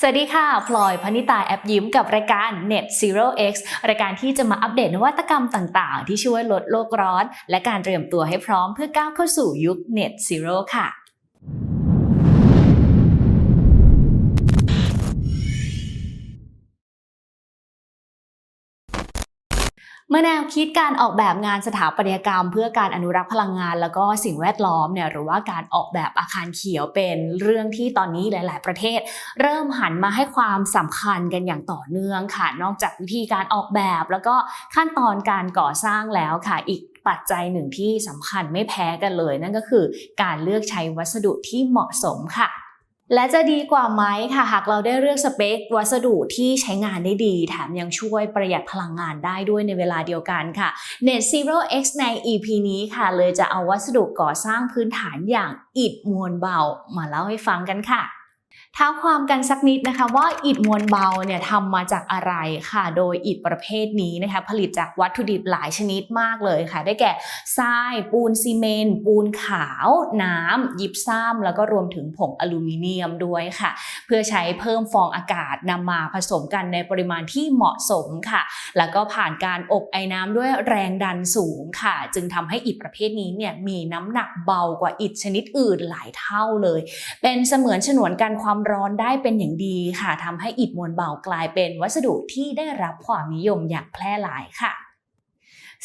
สวัสดีค่ะ พลอยพนิตาแอปยิ้มกับรายการ Net Zero X รายการที่จะมาอัปเดตนวัตกรรมต่างๆ ที่ช่วยลดโลกร้อน และการเตรียมตัวให้พร้อมเพื่อก้าวเข้าสู่ยุค Net Zero ค่ะ เมื่อแนวคิดการออกแบบงานสถาปัตยกรรม เพื่อการอนุรักษ์พลังงาน แล้วก็สิ่งแวดล้อมเนี่ยหรือว่าการออกแบบอาคารเขียวเป็นเรื่องที่ตอนนี้หลาย ๆ ประเทศ เริ่มหันมาให้ความสำคัญกันอย่างต่อเนื่องค่ะ นอกจากวิธีการออกแบบ แล้วก็ขั้นตอนการก่อสร้างแล้วค่ะอีกปัจจัยหนึ่งที่สำคัญไม่แพ้กันเลย นั่นก็คือการเลือกใช้วัสดุที่เหมาะสมค่ะ และจะดีกว่าไหมค่ะหากเราได้เลือกสเปค วัสดุที่ใช้งานได้ดี แถมยังช่วยประหยัดพลังงานได้ด้วยในเวลาเดียวกันค่ะ Net Zero X ใน EP นี้ค่ะ เลยจะเอาวัสดุก่อสร้างพื้นฐานอย่างอิฐมวลเบามาเล่าให้ฟังกันค่ะ ท้าความกันสักนิดนะคะว่าอิฐมวลเบาเนี่ยทำมาจากอะไรค่ะ โดยอิฐประเภทนี้นะคะผลิตจากวัตถุดิบหลายชนิดมากเลยค่ะ ได้แก่ทราย ปูนซีเมนต์ปูนขาว น้ำยิปซัมแล้วก็รวมถึงผงอลูมิเนียมด้วยค่ะ เพื่อใช้เพิ่มฟองอากาศนำมาผสมกันในปริมาณที่เหมาะสมค่ะ แล้วก็ผ่านการอบไอ้น้ำด้วยแรงดันสูงค่ะ จึงทำให้อิฐประเภทนี้เนี่ยมีน้ำหนักเบากว่าอิฐชนิดอื่นหลายเท่าเลย เป็นเสมือนฉนวนกันความร้อนได้เป็นอย่างดีค่ะทำให้อิฐมวลเบากลายเป็นวัสดุที่ได้รับความนิยมอย่างแพร่หลายค่ะ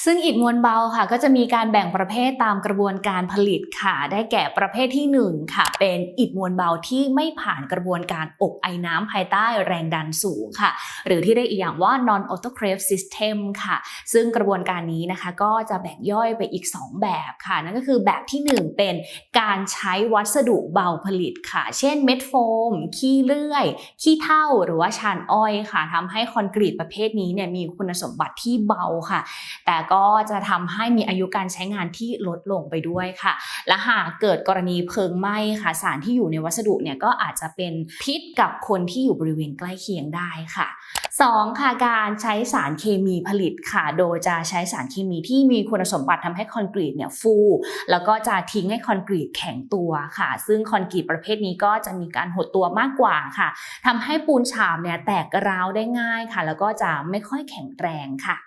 ซึ่งอิฐมวลเบาค่ะก็จะมีการแบ่งประเภทตามกระบวนการผลิตค่ะ ได้แก่ประเภทที่ 1 ค่ะ เป็นอิฐมวลเบาที่ไม่ผ่านกระบวนการอบไอ้น้ำภายใต้แรงดันสูงค่ะ หรือที่เรียกอีกอย่างว่า non autoclave system ค่ะ ซึ่งกระบวนการนี้นะคะก็จะแบ่งย่อยไปอีก 2 แบบค่ะ นั่นก็คือแบบที่ 1 เป็นการใช้วัสดุเบาผลิตค่ะ เช่นเม็ดโฟม ขี้เลื่อย ขี้เถ้าหรือว่าชานอ้อยค่ะทำให้คอนกรีตประเภทนี้เนี่ยมีคุณสมบัติที่เบาค่ะ แต่ก็จะทำให้มีอายุการใช้งานที่ลดลงไปด้วยค่ะ และหากเกิดกรณีเพลิงไหม้ค่ะสารที่อยู่ในวัสดุเนี่ยก็อาจจะเป็นพิษกับคนที่อยู่บริเวณใกล้เคียงได้ค่ะ 2. ค่ะการใช้สารเคมีผลิตค่ะ โดยจะใช้สารเคมีที่มีคุณสมบัติทำให้คอนกรีตเนี่ยฟู แล้วก็จะทิ้งให้คอนกรีตแข็งตัวค่ะ ซึ่งคอนกรีตประเภทนี้ก็จะมีการหดตัวมากกว่าค่ะทำให้ปูนฉาบเนี่ยแตกร้าวได้ง่ายค่ะ แล้วก็จะไม่ค่อยแข็งแรงค่ะ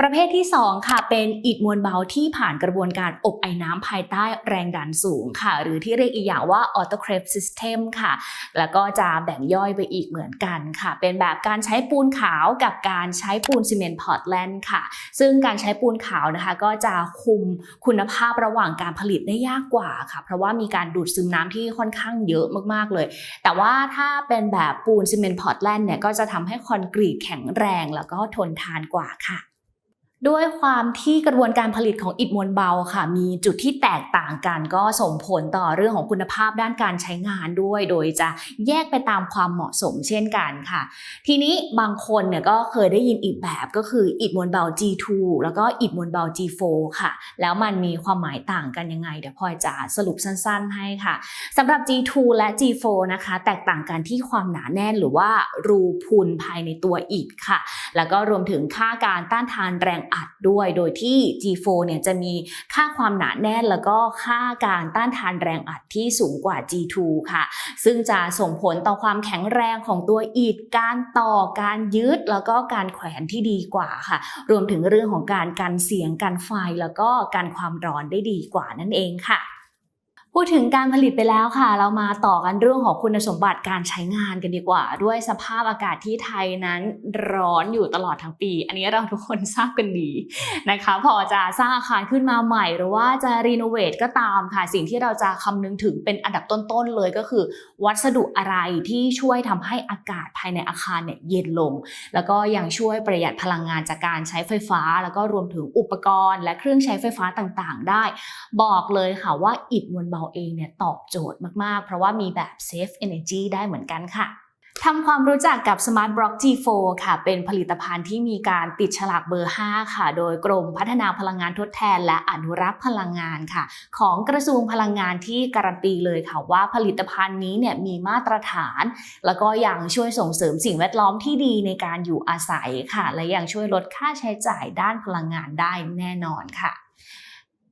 ประเภทที่ 2 ค่ะ เป็นอิฐมวลเบาที่ผ่านกระบวนการอบไอ้น้ำภายใต้แรงดันสูงค่ะ หรือที่เรียกอีกอย่างว่า autoclave system ค่ะ แล้วก็จะแบ่งย่อยไปอีกเหมือนกันค่ะ เป็นแบบการใช้ปูนขาวกับการใช้ปูนซีเมนต์พอร์ตแลนด์ค่ะ ซึ่งการใช้ปูนขาวนะคะ ก็จะคุมคุณภาพระหว่างการผลิตได้ยากกว่าค่ะ เพราะว่ามีการดูดซึมน้ำที่ค่อนข้างเยอะมากๆเลย แต่ว่าถ้าเป็นแบบปูนซีเมนต์พอร์ตแลนด์เนี่ยก็จะทำให้คอนกรีตแข็งแรงแล้วก็ทนทานกว่าค่ะ ด้วยความที่กระบวนการผลิตของอิฐมวลเบาค่ะ มีจุดที่แตกต่างกันก็ส่งผลต่อเรื่องของคุณภาพด้านการใช้งานด้วย โดยจะแยกไปตามความเหมาะสมเช่นกันค่ะ ทีนี้บางคนเนี่ยก็เคยได้ยินอีกแบบก็คืออิฐมวลเบา G2 แล้วก็อิฐมวลเบา G4 ค่ะ แล้วมันมีความหมายต่างกันยังไง เดี๋ยวพลอยจะสรุปสั้นๆให้ค่ะสำหรับ G2 และ G4 นะคะ แตกต่างกันที่ความหนาแน่นหรือว่ารูพุนภายในตัวอิฐค่ะ แล้วก็รวมถึงค่าการต้านทานแรงอัดด้วยโดยที่ G4 เนี่ยจะมีค่าความหนาแน่นแล้วก็ค่าการต้านทานแรงอัดที่สูงกว่า G2 ค่ะ ซึ่งจะส่งผลต่อความแข็งแรงของตัวอิฐการต่อการยืดแล้วก็การแขวนที่ดีกว่าค่ะ รวมถึงเรื่องของการกันเสียงกันไฟแล้วก็การความร้อนได้ดีกว่านั่นเองค่ะ พูดถึงการผลิตไปแล้วค่ะ เรามาต่อกันเรื่องของคุณสมบัติการใช้งานกันดีกว่า ด้วยสภาพอากาศที่ไทยนั้นร้อนอยู่ตลอดทั้งปี อันนี้เราทุกคนทราบกันดีนะคะ พอจะสร้างอาคารขึ้นมาใหม่หรือว่าจะรีโนเวทก็ตามค่ะ สิ่งที่เราจะคำนึงถึงเป็นอันดับต้นๆเลยก็คือ วัสดุอะไรที่ช่วยทำให้อากาศภายในอาคารเนี่ยเย็นลง แล้วก็ยังช่วยประหยัดพลังงานจากการใช้ไฟฟ้า แล้วก็รวมถึงอุปกรณ์ และเครื่องใช้ไฟฟ้าต่างๆ ได้ บอกเลยค่ะว่าอิฐมวลเบาเองเนี่ยตอบโจทย์มาก ๆ เพราะว่ามีแบบ Save Energy ได้เหมือนกันค่ะทำความรู้จักกับ Smart Block G4 ค่ะ เป็นผลิตภัณฑ์ที่มีการติดฉลากเบอร์ 5 ค่ะ โดยกรมพัฒนาพลังงานทดแทน และอนุรักษ์พลังงานค่ะ ของกระทรวงพลังงานที่การันตีเลยค่ะว่าผลิตภัณฑ์นี้เนี่ยมีมาตรฐาน แล้วก็ยังช่วยส่งเสริมสิ่งแวดล้อมที่ดีในการอยู่อาศัยค่ะ และยังช่วยลดค่าใช้จ่ายด้านพลังงานได้แน่นอนค่ะ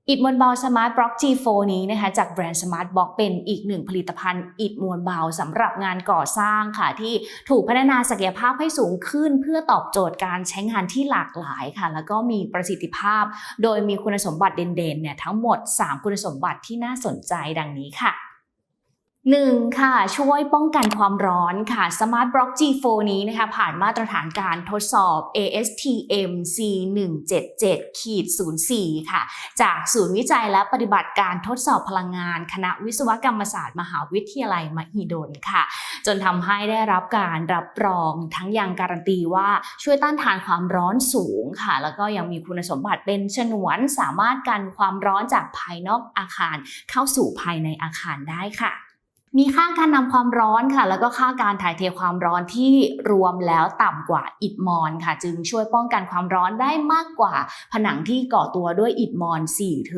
อิดมวลเบาสมาร์ทบล็อก G4 นี้นะคะจากแบรนด์สมาร์ทบล็อกเป็นอีกหนึ่งผลิตภัณฑ์อิดมวลเบาสำหรับงานก่อสร้างค่ะ ที่ถูกพัฒนาศักยภาพให้สูงขึ้น เพื่อตอบโจทย์การใช้งานที่หลากหลายค่ะ แล้วก็มีประสิทธิภาพ โดยมีคุณสมบัติเด่นๆเนี่ยทั้งหมด 3 คุณสมบัติที่น่าสนใจดังนี้ค่ะ 1. ค่ะ ช่วยป้องกันความร้อนค่ะ Smart Block G4 นี้นะคะ ผ่านมาตรฐานการทดสอบ ASTM C177-04 ค่ะ จากศูนย์วิจัยและปฏิบัติการทดสอบพลังงาน คณะวิศวกรรมศาสตร์มหาวิทยาลัยมหิดลค่ะ จนทำให้ได้รับการรับรองทั้งยังการันตีว่าช่วยต้านทานความร้อนสูงค่ะ แล้วก็ยังมีคุณสมบัติเป็นฉนวนสามารถกันความร้อนจากภายนอกอาคารเข้าสู่ภายในอาคารได้ค่ะ มีค่าการนำความร้อนค่ะ แล้วก็ค่าการถ่ายเทความร้อนที่รวมแล้วต่ำกว่าอิฐมอนค่ะ จึงช่วยป้องกันความร้อนได้มากกว่า ผนังที่ก่อตัวด้วยอิฐมอน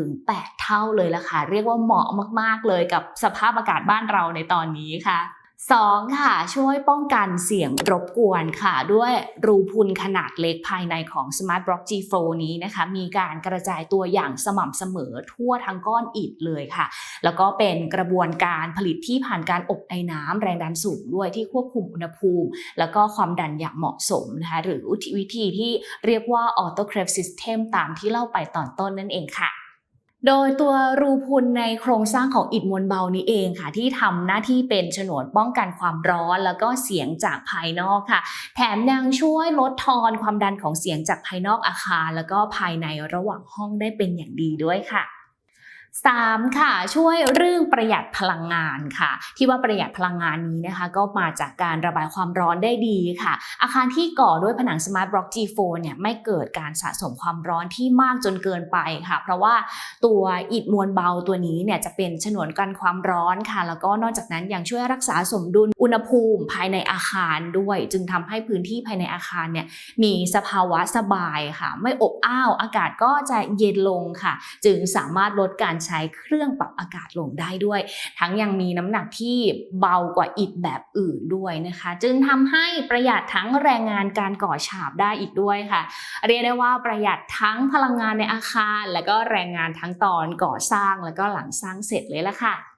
4-8เท่าเลยล่ะค่ะ เรียกว่าเหมาะมากๆเลยกับสภาพอากาศบ้านเราในตอนนี้ค่ะ 2. ค่ะ ช่วยป้องกันเสียงรบกวนค่ะ ด้วยรูพุนขนาดเล็กภายในของ Smart Block G4 นี้นะคะ มีการกระจายตัวอย่างสม่ำเสมอทั่วทั้งก้อนอิฐเลยค่ะ แล้วก็เป็นกระบวนการผลิตที่ผ่านการอบไอ้น้ำแรงดันสูงด้วยที่ควบคุมอุณหภูมิ แล้วก็ความดันอย่างเหมาะสมนะคะ หรือวิธีที่เรียกว่า Autoclave System ตามที่เล่าไปตอนต้นนั่นเองค่ะ โดยตัวรูพุนในโครงสร้างของอิฐมวลเบานี้เองค่ะ ที่ทำหน้าที่เป็นฉนวนป้องกันความร้อน แล้วก็เสียงจากภายนอกค่ะ แถมยังช่วยลดทอนความดันของเสียงจากภายนอกอาคาร แล้วก็ภายในระหว่างห้องได้เป็นอย่างดีด้วยค่ะ 3. ค่ะช่วยเรื่องประหยัดพลังงานค่ะ ที่ว่าประหยัดพลังงานนี้นะคะ ก็มาจากการระบายความร้อนได้ดีค่ะ อาคารที่ก่อด้วยผนัง Smart Block G4 เนี่ยไม่เกิดการสะสมความร้อนที่มากจนเกินไปค่ะ เพราะว่าตัวอิฐมวลเบาตัวนี้เนี่ยจะเป็นฉนวนกันความร้อนค่ะ แล้วก็นอกจากนั้นยังช่วยรักษาสมดุลอุณหภูมิภายในอาคารด้วย จึงทำให้พื้นที่ภายในอาคารเนี่ยมีสภาวะสบายค่ะ ไม่อบอ้าวอากาศก็จะเย็นลงค่ะ จึงสามารถลดการใช้เครื่องปรับอากาศลงได้ด้วย ทั้งยังมีน้ำหนักที่เบากว่าอิฐแบบอื่นด้วยนะคะ จึงทำให้ประหยัดทั้งแรงงานการก่อฉาบได้อีกด้วยค่ะ เรียกได้ว่าประหยัดทั้งพลังงานในอาคาร และก็แรงงานทั้งตอนก่อสร้างแล้วก็หลังสร้างเสร็จเลยละค่ะ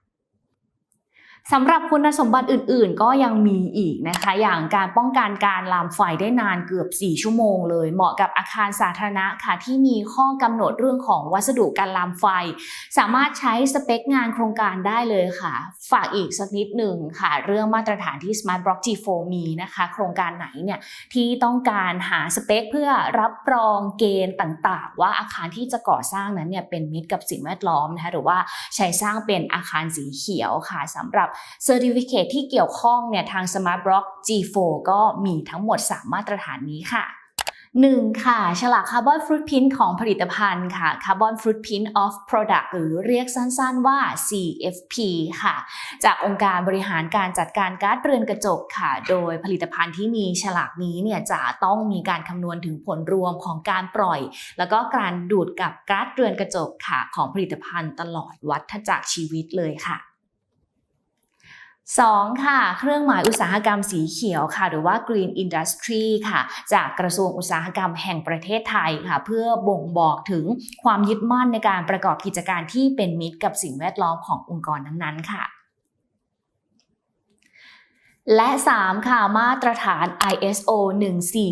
สำหรับคุณสมบัติอื่นๆ ก็ยังมีอีกนะคะ อย่างการป้องกันการลามไฟได้นานเกือบ 4 ชั่วโมงเลย เหมาะกับอาคารสาธารณะค่ะที่มีข้อกำหนดเรื่องของวัสดุการลามไฟ สามารถใช้สเปคงานโครงการได้เลยค่ะ ฝากอีกสักนิดหนึ่งค่ะ เรื่องมาตรฐานที่ Smart Block G4 มีนะคะ โครงการไหนเนี่ยที่ต้องการหาสเปคเพื่อรับรองเกณฑ์ต่างๆ ว่าอาคารที่จะก่อสร้างนั้นเนี่ยเป็นมิตรกับสิ่งแวดล้อมนะคะหรือว่าใช้สร้างเป็นอาคารสีเขียวค่ะสำหรับเซอร์ติฟิเคทที่เกี่ยวข้องเนี่ยทาง Smart Block G4 ก็มีทั้งหมด 3 มาตรฐานนี้ค่ะ 1. ค่ะ ฉลากคาร์บอนฟรุตพิ n นของผลิตภัณฑ์ค่ะ Carbon Footprint of Product หรือเรียกสั้นๆว่า CFP ค่ะ จากองค์การบริหารการจัดการก๊าซเรือนกระจกค่ะ โดยผลิตภัณฑ์ที่มีฉลากนี้เนี่ยจะต้องมีการคำนวณถึงผลรวมของการปล่อย แล้วก็การดูดกับก๊าซเรือนกระจกค่ะ ของผลิตภัณฑ์ตลอดวัฏจักรชีวิตเลยค่ะ 2. ค่ะ เครื่องหมายอุตสาหกรรมสีเขียวค่ะ หรือว่า Green Industry ค่ะ จากกระทรวงอุตสาหกรรมแห่งประเทศไทยค่ะ เพื่อบ่งบอกถึงความยึดมั่นในการประกอบกิจการที่เป็นมิตรกับสิ่งแวดล้อมขององค์กรนั้นๆ ค่ะและ 3 ค่ะ มาตรฐาน ISO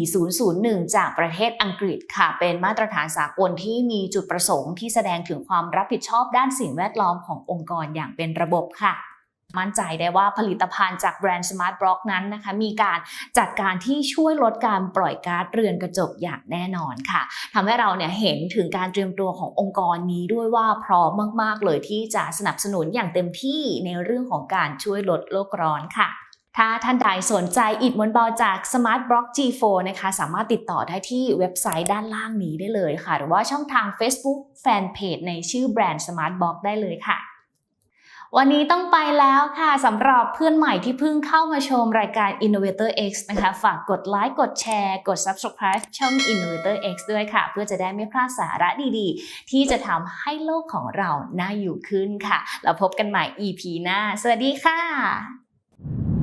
14001 จากประเทศอังกฤษค่ะ เป็นมาตรฐานสากลที่มีจุดประสงค์ที่แสดงถึงความรับผิดชอบด้านสิ่งแวดล้อมขององค์กรอย่างเป็นระบบค่ะ มั่นใจได้ว่าผลิตภัณฑ์จากแบรนด์ Smart Block นั้นนะคะ มีการจัดการที่ช่วยลดการปล่อยก๊าซเรือนกระจกอย่างแน่นอนค่ะทำให้เราเนี่ยเห็นถึงการเตรียมตัวขององค์กรนี้ด้วยว่าพร้อมมาก ๆ เลยที่จะสนับสนุนอย่างเต็มที่ในเรื่องของการช่วยลดโลกร้อนค่ะถ้าท่านใดสนใจอิฐมวลเบาจาก Smart Block G4 นะคะ สามารถติดต่อได้ที่เว็บไซต์ด้านล่างนี้ได้เลยค่ะ หรือว่าช่องทาง Facebook Fanpage ในชื่อแบรนด์ Smart Block ได้เลยค่ะ วันนี้ต้องไปแล้วค่ะสำหรับเพื่อนใหม่ที่เพิ่งเข้ามาชมรายการ Innovator X นะคะ ฝากกดไลค์กดแชร์ กด Subscribe ช่อง Innovator X ด้วยค่ะ เพื่อจะได้ไม่พลาดสาระดีๆ ที่จะทำให้โลกของเราน่าอยู่ขึ้นค่ะ แล้วพบกันใหม่ EP หน้า สวัสดีค่ะ